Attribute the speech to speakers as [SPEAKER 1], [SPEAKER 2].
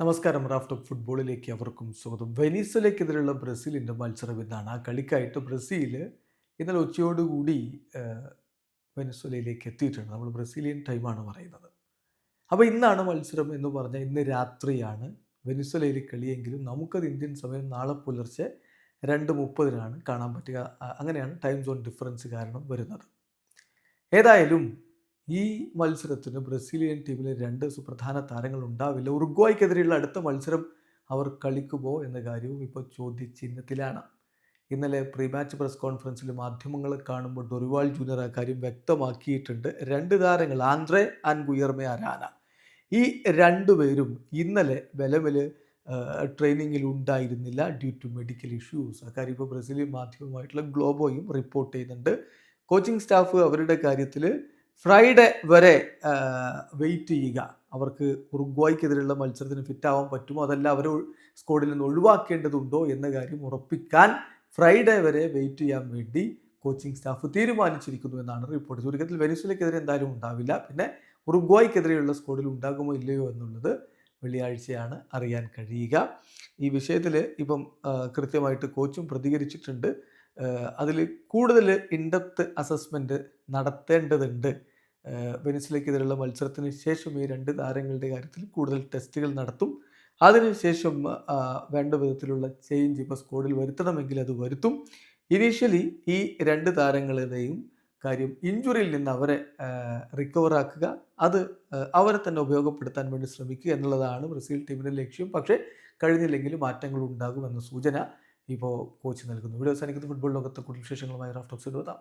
[SPEAKER 1] നമസ്കാരം. റാഫ്റ്റ് ഫുട്ബോളിലേക്ക് അവർക്കും സ്വാഗതം. വെനീസുലയ്ക്കെതിരെയുള്ള ബ്രസീലിന്റെ മത്സരം ഇന്നാണ് ആ കളിക്കായിട്ട് ബ്രസീൽ ഇന്നലെ ഉച്ചയോടുകൂടി വെനസ്വലയിലേക്ക് എത്തിയിട്ടുണ്ട്. നമ്മൾ ബ്രസീലിയൻ ടൈമാണ് പറയുന്നത്. അപ്പോൾ ഇന്നാണ് മത്സരം എന്ന് പറഞ്ഞാൽ ഇന്ന് രാത്രിയാണ്. വെനിസ്വലയിൽ കളിയെങ്കിലും നമുക്കത് ഇന്ത്യൻ സമയം നാളെ പുലർച്ചെ രണ്ട് മുപ്പതിനാണ് കാണാൻ പറ്റുക. അങ്ങനെയാണ് ടൈം സോൺ ഡിഫറൻസ് കാരണം വരുന്നത്. ഏതായാലും ഈ മത്സരത്തിന് ബ്രസീലിയൻ ടീമിലെ രണ്ട് സുപ്രധാന താരങ്ങൾ ഉണ്ടാവില്ല. ഉറുഗ്വായ്ക്കെതിരെയുള്ള അടുത്ത മത്സരം അവർ കളിക്കുമോ എന്ന കാര്യവും ഇപ്പോൾ ചോദ്യചിഹ്നത്തിലാണ്. ഇന്നലെ പ്രീ മാച്ച് പ്രസ് കോൺഫറൻസിൽ മാധ്യമങ്ങൾ കാണുമ്പോൾ ഡൊറിവാൾ ജൂനിയർ ആ കാര്യം വ്യക്തമാക്കിയിട്ടുണ്ട്. രണ്ട് താരങ്ങൾ ആന്ത്രേ ആൻഡ് ഗുയർമെ അരാന. ഈ രണ്ടുപേരും ഇന്നലെ ബലമിൽ ട്രെയിനിങ്ങിൽ ഉണ്ടായിരുന്നില്ല ഡ്യൂ ടു മെഡിക്കൽ ഇഷ്യൂസ് ആ കാര്യം ഇപ്പോൾ ബ്രസീലിയൻ മാധ്യമമായിട്ടുള്ള ഗ്ലോബോയും റിപ്പോർട്ട് ചെയ്യുന്നുണ്ട്. കോച്ചിങ് സ്റ്റാഫ് അവരുടെ കാര്യത്തിൽ ഫ്രൈഡേ വരെ വെയിറ്റ് ചെയ്യുക. അവർക്ക് ഉറുഗ്വായ്ക്കെതിരെയുള്ള മത്സരത്തിന് ഫിറ്റ് ആവാൻ പറ്റുമോ? അതല്ല അവരെ സ്കോഡിൽ നിന്ന് ഒഴിവാക്കേണ്ടതുണ്ടോ എന്ന കാര്യം ഉറപ്പിക്കാൻ ഫ്രൈഡേ വരെ വെയിറ്റ് ചെയ്യാൻ വേണ്ടി കോച്ചിങ് സ്റ്റാഫ് തീരുമാനിച്ചിരിക്കുന്നു എന്നാണ് റിപ്പോർട്ട്. ചുരുക്കത്തിൽ വെനിസ്വലയ്ക്കെതിരെ എന്തായാലും ഉണ്ടാവില്ല. പിന്നെ ഉറുഗ്വായ്ക്കെതിരെയുള്ള സ്കോഡിൽ ഉണ്ടാകുമോ ഇല്ലയോ എന്നുള്ളത് വെള്ളിയാഴ്ചയാണ് അറിയാൻ കഴിയുക. ഈ വിഷയത്തിൽ ഇപ്പം കൃത്യമായിട്ട് കോച്ചും പ്രതികരിച്ചിട്ടുണ്ട്. അതിൽ കൂടുതൽ ഇൻഡെപ്ത് അസസ്മെന്റ് നടത്തേണ്ടതുണ്ട്. വെനിസിലേക്കെതിരെയുള്ള മത്സരത്തിന് ശേഷം ഈ രണ്ട് താരങ്ങളുടെ കാര്യത്തിൽ കൂടുതൽ ടെസ്റ്റുകൾ നടത്തും. അതിനുശേഷം വേണ്ട വിധത്തിലുള്ള ചേഞ്ച് ഇപ്പോൾ സ്കോഡിൽ വരുത്തണമെങ്കിൽ അത് വരുത്തും. ഇനീഷ്യലി ഈ രണ്ട് താരങ്ങളുടെയും കാര്യം ഇഞ്ചുറിയിൽ നിന്ന് അവരെ റിക്കവറാക്കുക അത് അവരെ തന്നെ ഉപയോഗപ്പെടുത്താൻ വേണ്ടി ശ്രമിക്കുക എന്നുള്ളതാണ് ബ്രസീൽ ടീമിന്റെ ലക്ഷ്യം. പക്ഷേ കഴിഞ്ഞില്ലെങ്കിൽ മാറ്റങ്ങൾ ഉണ്ടാകുമെന്ന സൂചന ഇപ്പോൾ കോച്ച് നൽകുന്നു. വീഡിയോ അവസാനിക്കുന്ന. ഫുട്ബോൾ ലോകത്തെ കൂടുതൽ വിശേഷങ്ങളുമായി റാഫ്റ്റോക്സ് എഴുതാം